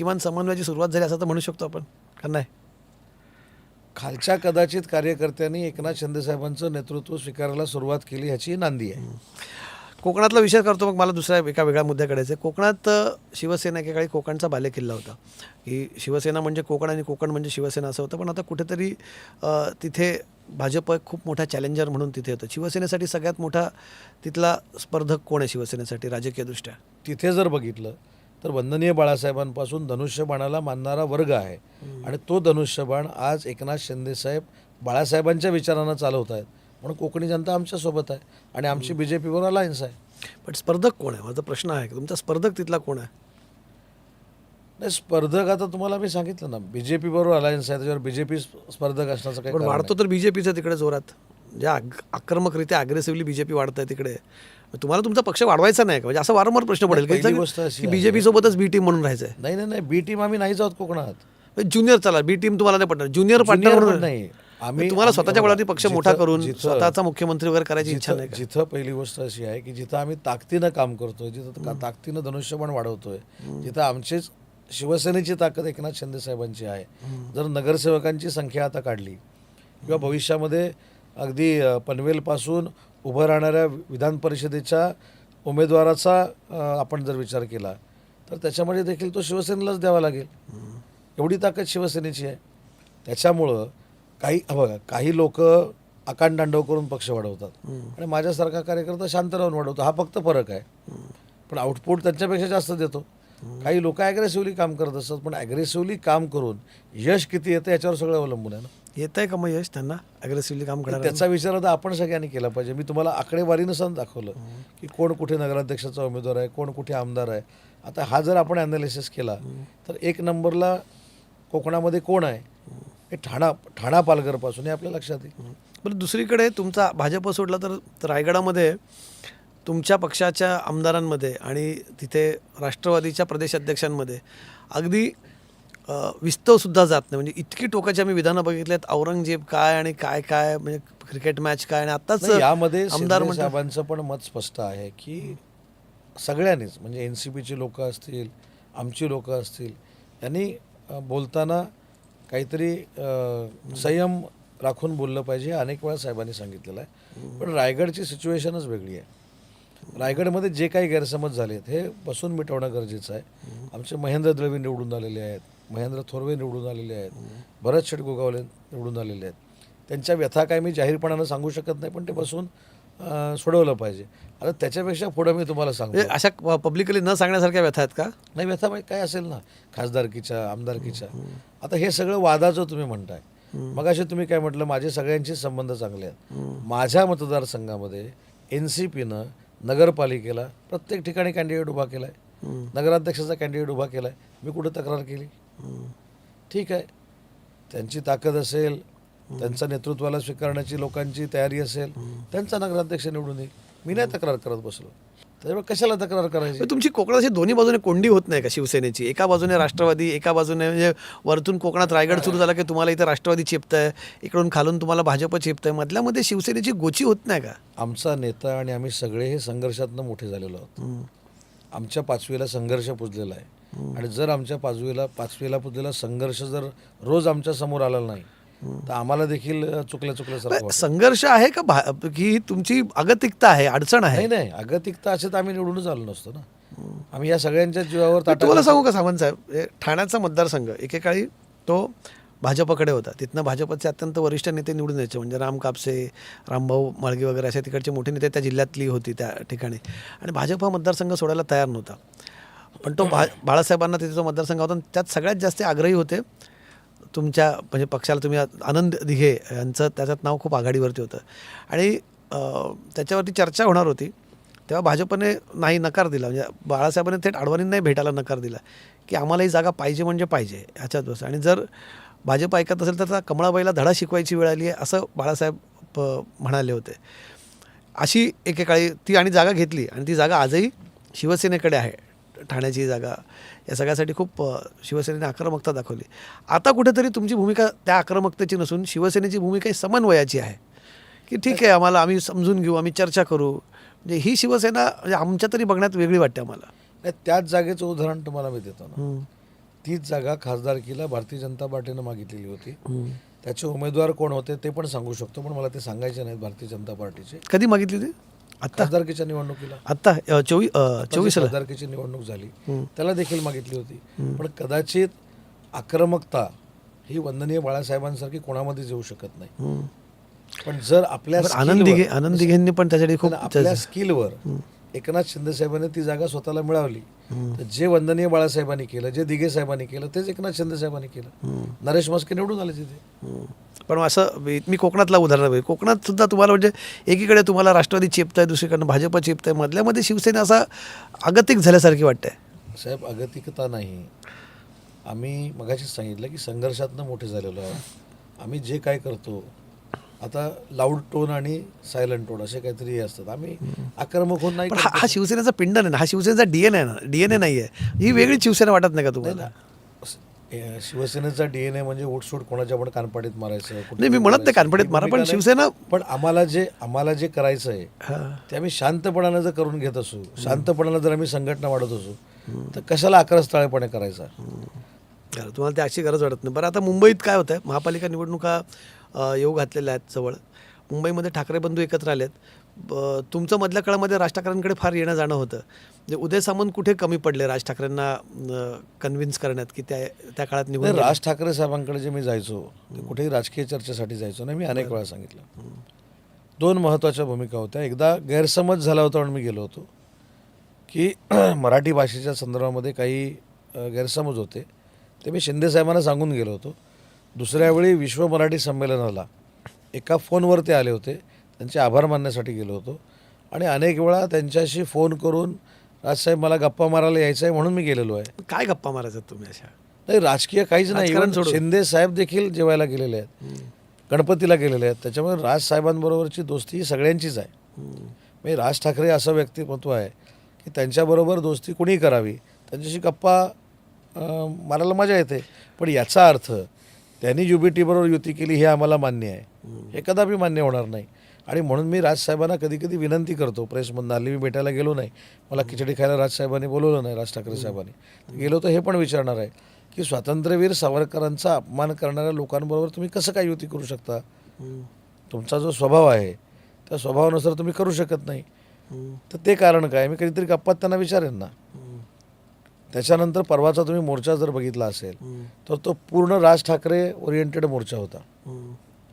किमान समन्वयाची सुरुवात झाली असं तर म्हणू शकतो आपण का नाही? खालच्या कदाचित कार्यकर्त्यांनी एकनाथ शिंदे साहेबांचं नेतृत्व स्वीकारायला सुरुवात केली ह्याची नांदी आहे. कोकणातला विषय करतो मग मला दुसऱ्या एका वेगळ्या मुद्द्याकडे आहे कोकणात शिवसेना एकेकाळी कोकणचा बालेकिल्ला होता. की शिवसेना म्हणजे कोकण आणि कोकण म्हणजे शिवसेना असं होतं पण आता कुठेतरी तिथे भाजप एक खूप मोठा चॅलेंजर म्हणून तिथे होतं. शिवसेनेसाठी सगळ्यात मोठा तिथला स्पर्धक कोण आहे शिवसेनेसाठी राजकीयदृष्ट्या? तिथे जर बघितलं तर वंदनीय बाळासाहेबांपासून धनुष्यबाणाला मानणारा वर्ग आहे. आणि तो धनुष्यबाण आज एकनाथ शिंदे साहेब बाळासाहेबांच्या विचारानं चालवत आहेत. म्हणून कोकणी जनता आमच्यासोबत आहे आणि आमची बी जे पीवर अलायन्स आहे. पण स्पर्धक कोण आहे? माझा प्रश्न आहे. की तुमचा स्पर्धक तिथला कोण आहे? नाही स्पर्धक आता तुम्हाला मी सांगितलं ना बी जे पीबरोबर अलायन्स आहे त्याच्यावर बी जे पी स्पर्धक असण्याचं काही पण वाढतो तर बीजेपीचं तिकडे जोरात. म्हणजे आग- आक्रमकरित्या अग्रेसिव्हली बीजेपी वाढत आहे तिकडे. तुम्हाला तुमचा पक्ष वाढवायचा नाही का? म्हणजे असा वारंवार प्रश्न पडेल गोष्ट की बीजेपी सोबतच बी टीम म्हणून राहायचं नाही नाही नाही. बी टीम आम्ही नाहीच आहोत कोकणात. ज्युनियर चला. बी टीम तुम्हाला नाही पडणार ज्युनियर पार्टनर नाही. आम्ही तुम्हाला स्वतःच्या बळावरती पक्ष मोठा करून स्वतःचा मुख्यमंत्री वगैरे करायची इच्छा नाही जिथं पहिली गोष्ट अशी आहे की जिथं आम्ही ताकदीनं काम करतोय जिथं ताकदीनं धनुष्यबाण वाढवतोय जिथं आमचीच शिवसेनेची ताकद एकनाथ शिंदे साहेबांची आहे. जर नगरसेवकांची संख्या आता काढली किंवा भविष्यामध्ये अगदी पनवेलपासून उभं राहणाऱ्या विधान परिषदेच्या उमेदवाराचा आपण जर विचार केला तर त्याच्यामध्ये देखील तो शिवसेनेलाच द्यावा लागेल. एवढी ताकद शिवसेनेची आहे. त्याच्यामुळं काही बघा काही लोक आकांडांडव करून पक्ष वाढवतात. आणि माझ्यासारखा कार्यकर्ता शांत राहून वाढवतो. हा फक्त फरक आहे. पण आउटपुट त्यांच्यापेक्षा जास्त देतो. काही लोक ॲग्रेसिव्हली काम करत असतात पण ॲग्रेसिव्हली काम करून यश किती येतं याच्यावर सगळं अवलंबून आहे ना. येत आहे का मग यश त्यांना? अग्रेसिव्हली काम तर त्याचा विचार आता आपण सगळ्यांनी केला पाहिजे. मी तुम्हाला आकडेवारीनुसार दाखवलं की कोण कुठे नगराध्यक्षाचा उमेदवार आहे कोण कुठे आमदार आहे. आता हा जर आपण ॲनालिसिस केला तर एक नंबरला कोकणामध्ये कोण आहे? हे ठाणा ठाणा पालघरपासून हे आपल्या लक्षात येईल बरं दुसरीकडे तुमचा भाजप सोडला तर तर रायगडामध्ये तुमच्या पक्षाच्या आमदारांमध्ये आणि तिथे राष्ट्रवादीच्या प्रदेशाध्यक्षांमध्ये अगदी विस्तवसुद्धा जात नाही. म्हणजे इतकी टोकाची आम्ही विधानं बघितली आहेत औरंगजेब काय आणि काय काय म्हणजे क्रिकेट मॅच काय आणि आत्ताच नाही, यामध्ये आमदार साहेबांचं पण मत स्पष्ट आहे की सगळ्यांनीच म्हणजे एन सी पीची लोक असतील आमची लोक असतील यांनी बोलताना काहीतरी संयम राखून बोललं पाहिजे. अनेक वेळा साहेबांनी सांगितलेलं आहे. पण रायगडची सिच्युएशनच वेगळी आहे. रायगडमध्ये जे काही गैरसमज झालेत हे बसून मिटवणं गरजेचं आहे. आमचे महेंद्र दळवी निवडून आलेले आहेत महेंद्र थोरवे निवडून आलेले आहेत भरत शेठ गोगावले निवडून आलेले आहेत. त्यांच्या व्यथा काय मी जाहीरपणानं सांगू शकत नाही पण ते बसून सोडवलं पाहिजे. आता त्याच्यापेक्षा पुढं मी तुम्हाला सांगतो. म्हणजे अशा पब्लिकली न सांगण्यासारख्या व्यथा आहेत का? नाही व्यथा बाई काय असेल ना? खासदारकीच्या आमदारकीच्या. आता हे सगळं वादाचं तुम्ही म्हणताय. मग असे तुम्ही काय म्हटलं माझे सगळ्यांचे संबंध चांगले आहेत. माझ्या मतदारसंघामध्ये एन सी पीनं नगरपालिकेला प्रत्येक ठिकाणी कॅन्डिडेट उभा केला आहे नगराध्यक्षाचा कॅन्डिडेट उभा केला आहे मी कुठं तक्रार केली? ठीक आहे. त्यांची ताकद असेल त्यांचा नेतृत्वाला स्वीकारण्याची लोकांची तयारी असेल त्यांचा नगराध्यक्ष निवडून येईल. मी नाही तक्रार करत बसलो. त्याच्यामुळे कशाला तक्रार करायची? पण तुमची कोकणाची दोन्ही बाजूने कोंडी होत नाही का शिवसेनेची? एका बाजूने राष्ट्रवादी एका बाजूने म्हणजे वरतून कोकणात रायगड सुरू झाला की तुम्हाला इथे राष्ट्रवादी चेपत आहे इकडून खालून तुम्हाला भाजप चेपत आहे मधल्यामध्ये शिवसेनेची गोची होत नाही का? आमचा नेता आणि आम्ही सगळे हे संघर्षातनं मोठे झालेलो आहोत. आमच्या पाचवीला संघर्ष पुजलेला आहे. आणि जर आमच्या पाचवीला पाचवीला पुजलेला संघर्ष जर रोज आमच्यासमोर आला नाही तर आम्हाला देखील चुकल्या वाटतं. संघर्ष आहे का की तुमची अगतिकता आहे अडचण आहे? नाही नाही अगतिकता असे तर आम्ही निवडूनच आलो नसतो ना. आम्ही या सगळ्यांच्या जीवावर तुम्हाला सांगू का सावंत साहेब? ठाण्याचा मतदारसंघ एकेकाळी तो भाजपकडे होता. तिथनं भाजपचे अत्यंत वरिष्ठ नेते निवडून यायचे म्हणजे राम कापसे रामभाऊ माळगे वगैरे असे तिकडचे मोठे नेते त्या जिल्ह्यातली होती त्या ठिकाणी. आणि भाजप हा मतदारसंघ सोडायला तयार नव्हता. पण तो भा बाळासाहेबांना तिथे जो मतदारसंघ होता त्यात सगळ्यात जास्त आग्रही होते तुमच्या म्हणजे पक्षाला तुम्ही आनंद दिघे यांचं त्याच्यात नाव खूप आघाडीवरती होतं. आणि त्याच्यावरती चर्चा होणार होती. तेव्हा भाजपने नाही नकार दिला. म्हणजे बाळासाहेबांनी थेट अडवाणींनाही भेटायला नकार दिला की आम्हाला ही जागा पाहिजे म्हणजे पाहिजे ह्याच्यात बस. आणि जर भाजप ऐकत असेल तर त्या कमळाबाईला धडा शिकवायची वेळ आली आहे असं बाळासाहेब प- म्हणाले होते. अशी एकेकाळी ती आणि जागा घेतली आणि ती जागा आजही शिवसेनेकडे आहे. ठाण्याची जागा या सगळ्यासाठी खूप शिवसेनेने आक्रमकता दाखवली. आता कुठेतरी तुमची भूमिका त्या आक्रमकतेची नसून शिवसेनेची भूमिका ही समन्वयाची आहे. की ठीक आहे आम्हाला आम्ही समजून घेऊ आम्ही चर्चा करू. म्हणजे ही शिवसेना म्हणजे आमच्या तरी बघण्यात वेगळी वाटते आम्हाला. नाही त्याच जागेचं उदाहरण तुम्हाला मी देतो ना. तीच जागा खासदारकीला भारतीय जनता पार्टीनं मागितलेली होती. त्याचे उमेदवार कोण होते ते पण सांगू शकतो पण मला ते सांगायचे नाहीत भारतीय जनता पार्टीचे. कधी मागितली होती? आत्ता खासदारकीच्या निवडणुकीला. चोवीस आता जी चोवीसला. खासदारकीची निवडणूक झाली. त्याला देखील मागितली होती. पण कदाचित आक्रमकता ही वंदनीय बाळासाहेबांसारखी कोणामध्येच येऊ शकत नाही. पण जर आपल्या आनंद दिघे आनंद दिघेंनी पण त्यासाठी खूप आपल्या स्किलवर एकनाथ शिंदे साहेबांनी ती जागा स्वतःला मिळवली. तर जे वंदनीय बाळासाहेबांनी केलं जे दिघे साहेबांनी केलं तेच एकनाथ शिंदे साहेबांनी केलं. नरेश मस्के निवडून आले तिथे. पण असं मी- कोकणातला उदाहरण आहे कोकणात सुद्धा तुम्हाला म्हणजे एकीकडे तुम्हाला राष्ट्रवादी चेपत आहे दुसरीकडनं भाजप चेपत आहे मधल्यामध्ये शिवसेना असा अगतिक झाल्यासारखी वाटतंय. साहेब अगतिकता नाही. आम्ही मगाशीच सांगितलं की संघर्षातनं मोठे झालेलो आहोत. आम्ही जे काय करतो आता लाऊड टोन आणि सायलंट टोन असे काहीतरी हे असतात. आम्ही आक्रमक होऊन नाही पण हा हा शिवसेनेचा पिंड नाही ना? हा शिवसेनेचा डीएनए आहे ना? डीएनए नाही आहे ही वेगळी शिवसेना वाटत नाही का तुम्हाला? ए, शिवसेनेचा डीएनए म्हणजे उठसूट कोणाच्या पण कानपाडीत मारायचं नाही मी म्हणत नाही कानफडीत मारा पण शिवसेना पण आम्हाला जे आम्हाला जे करायचं आहे. ते आम्ही शांतपणानं जर करून घेत असू शांतपणानं जर आम्ही संघटना वाढत असू तर कशाला अकरास्थाळेपणे करायचा? तुम्हाला त्याची गरज वाटत नाही. बरं आता मुंबईत काय होतं आहे महापालिका निवडणुका येऊ घातलेल्या आहेत जवळ. मुंबईमध्ये ठाकरे बंधू एकत्र आलेत. ब- तुमचं मधल्या काळामध्ये राज ठाकरेंकडे फार येणं जाणं होतं. म्हणजे उदय सामंत कुठे कमी पडले राज ठाकरेंना कन्व्हिन्स करण्यात की त्या त्या काळात निघून? राज ठाकरे साहेबांकडे जे मी जायचो कुठेही राजकीय चर्चेसाठी जायचो नाही मी अनेक वेळा सांगितलं. दोन महत्त्वाच्या भूमिका होत्या. एकदा गैरसमज झाला होता म्हणून मी गेलो होतो की मराठी भाषेच्या संदर्भामध्ये काही गैरसमज होते. ते मी शिंदे साहेबांना सांगून गेलो होतो. दुसऱ्या वेळी विश्व मराठी संमेलनाला एका फोनवर ते आले होते. त्यांचे आभार मानण्यासाठी गेलो होतो. आणि अनेक वेळा त्यांच्याशी फोन करून राजसाहेब मला गप्पा मारायला यायचं आहे म्हणून मी गेलेलो आहे. काय गप्पा मारायचा तुम्ही अशा? नाही राजकीय काहीच नाही. सोडून. शिंदे साहेब देखील जेवायला गेलेले आहेत. गणपतीला गेलेले आहेत. त्याच्यामुळे राज साहेबांबरोबरची दोस्ती ही सगळ्यांचीच आहे. म्हणजे राज ठाकरे असं व्यक्तिमत्व आहे की त्यांच्याबरोबर दोस्ती कुणी करावी? त्यांच्याशी गप्पा मारायला मजा येते. पण याचा अर्थ त्यांनी युबीटीबरोबर युती केली हे आम्हाला मान्य आहे. हे कदापि मान्य होणार नाही. आणि म्हणून मी राजसाहेबांना कधी कधी विनंती करतो प्रेसमधून हल्ली मी भेटायला गेलो नाही. मला खिचडी खायला राजसाहेबांनी बोलवलं नाही राज ठाकरे साहेबांनी. गेलो तर हे पण विचारणार आहे की स्वातंत्र्यवीर सावरकरांचा अपमान करणाऱ्या लोकांबरोबर तुम्ही कसं काय युती करू शकता. तुमचा जो स्वभाव आहे त्या स्वभावानुसार तुम्ही करू शकत नाही. तर ते कारण काय? मी कधीतरी गप्पात त्यांना विचारेन ना. त्याच्यानंतर परवाचा तुम्ही मोर्चा जर बघितला असेल. तर तो पूर्ण राज ठाकरे ओरिएंटेड मोर्चा होता.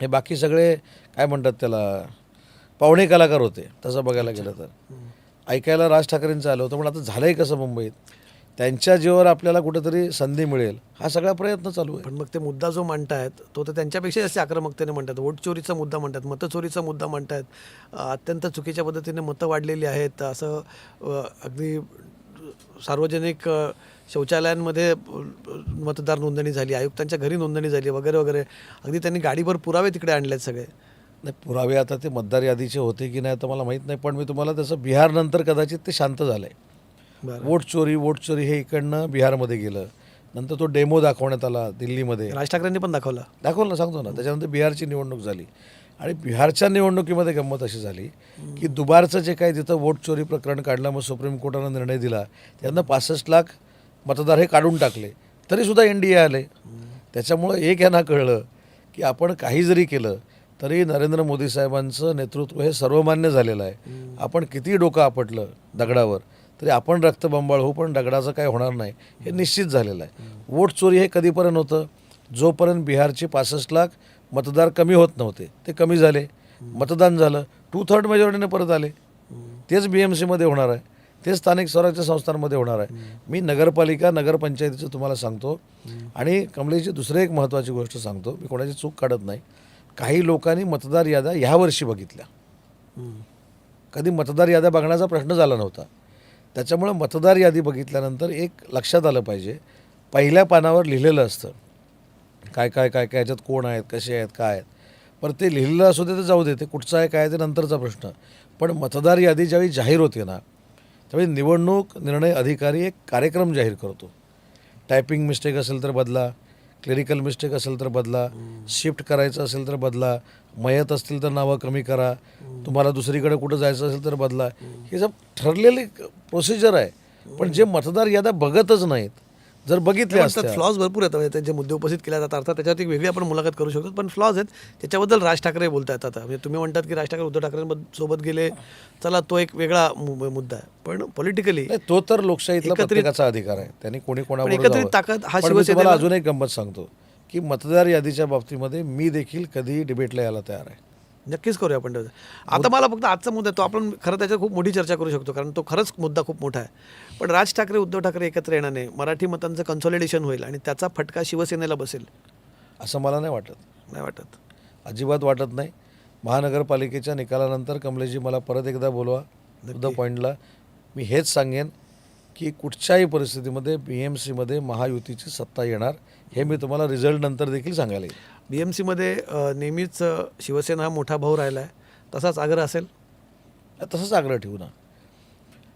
हे बाकी सगळे काय म्हणतात त्याला पावणे कलाकार होते तसं बघायला गेलं तर. ऐकायला राज ठाकरेंचं आलं होतं पण आता झालंय कसं मुंबईत? त्यांच्या जीवावर आपल्याला कुठेतरी संधी मिळेल हा सगळा प्रयत्न चालू आहे. पण मग ते मुद्दा जो मांडतायत तो तर त्यांच्यापेक्षा जास्त आक्रमकतेने म्हणतात. वोट चोरीचा मुद्दा म्हणतात मतचोरीचा मुद्दा म्हणतात अं, अत्यंत चुकीच्या पद्धतीने मतं वाढलेली आहेत असं अगदी सार्वजनिक शौचालयांमध्ये मतदार नोंदणी झाली आयुक्तांच्या घरी नोंदणी झाली वगैरे वगैरे. अगदी त्यांनी गाडीभर पुरावे तिकडे आणलेत सगळे. नाही पुरावे आता ते मतदार यादीचे होते की नाही तर मला माहीत नाही पण मी तुम्हाला तसं बिहारनंतर कदाचित ते शांत झालं आहे वोट चोरी वोट चोरी हे इकडनं बिहारमध्ये गेलं. नंतर तो डेमो दाखवण्यात आला दिल्लीमध्ये. राज ठाकरेंनी पण दाखवला. दाखवलं ना सांगतो ना. त्याच्यानंतर बिहारची निवडणूक झाली. आणि बिहारच्या निवडणुकीमध्ये गंमत अशी झाली की दुबारचं जे काही तिथं वोट चोरी प्रकरण काढलं मग सुप्रीम कोर्टानं निर्णय दिला त्यानं पासष्ट लाख मतदार हे काढून टाकले. तरीसुद्धा एन डी ए आले. त्याच्यामुळं एक यांना कळलं की आपण काही जरी केलं तरी नरेंद्र मोदी साहेबांचं नेतृत्व हे सर्वमान्य झालेलं आहे. आपण किती डोकं आपटलं दगडावर. तरी आपण रक्तबंबाळ होऊ पण दगडाचं काय होणार नाही हे निश्चित झालेलं आहे. वोट चोरी हे कधीपर्यंत होतं? जोपर्यंत बिहारचे पासष्ट लाख मतदार कमी होत नव्हते ते कमी झाले. मतदान झालं टू थर्ड मेजॉरिटीने परत आले. तेच बी एम सीमध्ये होणार आहे तेच स्थानिक स्वराज्य संस्थांमध्ये होणार आहे. मी नगरपालिका नगरपंचायतीचं तुम्हाला सांगतो. आणि कमलेची दुसरी एक महत्त्वाची गोष्ट सांगतो मी कोणाची चूक काढत नाही. काही लोकांनी मतदार याद्या ह्यावर्षी बघितल्या. कधी मतदार याद्या बघण्याचा प्रश्न झाला नव्हता. त्याच्यामुळं मतदार यादी बघितल्यानंतर एक लक्षात आलं पाहिजे. पहिल्या पानावर लिहिलेलं असतं. काय काय काय काय याच्यात कोण आहेत कसे आहेत काय आहेत? पण ते लिहिलेलं असू दे तर जाऊ दे ते कुठचं आहे काय ते नंतरचा प्रश्न. पण मतदार यादी ज्यावेळी जाहीर होते ना त्यावेळी निवडणूक निर्णय अधिकारी एक कार्यक्रम जाहीर करतो. टायपिंग मिस्टेक असेल तर बदला क्लिरिकल मिस्टेक असेल तर बदला शिफ्ट करायचं असेल तर बदला मयत असतील तर नावं कमी करा. तुम्हाला दुसरीकडे कुठं जायचं असेल तर बदला. हे सब ठरलेली प्रोसिजर आहे. पण जे मतदार याद्या बघतच नाहीत जर बघितले असत्या फ्लॉज भरपूर येतात म्हणजे ते जे मुद्दे उपस्थित केले जातात अर्थात त्याच्यात एक वेगळी आपण मुलाखत करू शकतो. पण फ्लॉज आहेत. त्याच्याबद्दल राज ठाकरे बोलता येतात आता. म्हणजे तुम्ही म्हणतात की राज ठाकरे उद्धव ठाकरेंबद्दल सोबत गेले. चला तो एक वेगळा मुद्दा आहे. पण पॉलिटिकली तो तर लोकशाहीतला प्रत्येकाचा अधिकार आहे. त्यांनी कोणी कोणाबरोबर एकत्रित. ताकद हा शिवसेनेला- अजून एक गंमत सांगतो. की मतदार यादीच्या बाबतीमध्ये मी देखील कधीही डिबेटला यायला तयार आहे. नक्कीच करूया आपण त्याचं. आता मला फक्त आजचा मुद्दा आहे, तो आपण खरं त्याच्यात खूप मोठी चर्चा करू शकतो कारण तो खरंच मुद्दा खूप मोठा आहे. पण राज ठाकरे उद्धव ठाकरे एकत्र येण्याने मराठी मतांचं कन्सॉलिडेशन होईल आणि त्याचा फटका शिवसेनेला बसेल. असं मला नाही वाटत. नाही वाटत. अजिबात वाटत नाही. महानगरपालिकेच्या निकालानंतर कमलेशजी मला परत एकदा बोलवा द पॉईंटला मी हेच सांगेन की कुठच्याही परिस्थितीमध्ये बी एम सीमध्ये महायुतीची सत्ता येणार हे मी तुम्हाला रिझल्ट नंतर देखील सांगायला येईल. बी एम सीमध्ये नेहमीच शिवसेना हा मोठा भाऊ राहिला आहे तसाच आग्रह असेल? तसंच आग्रह ठेवू ना.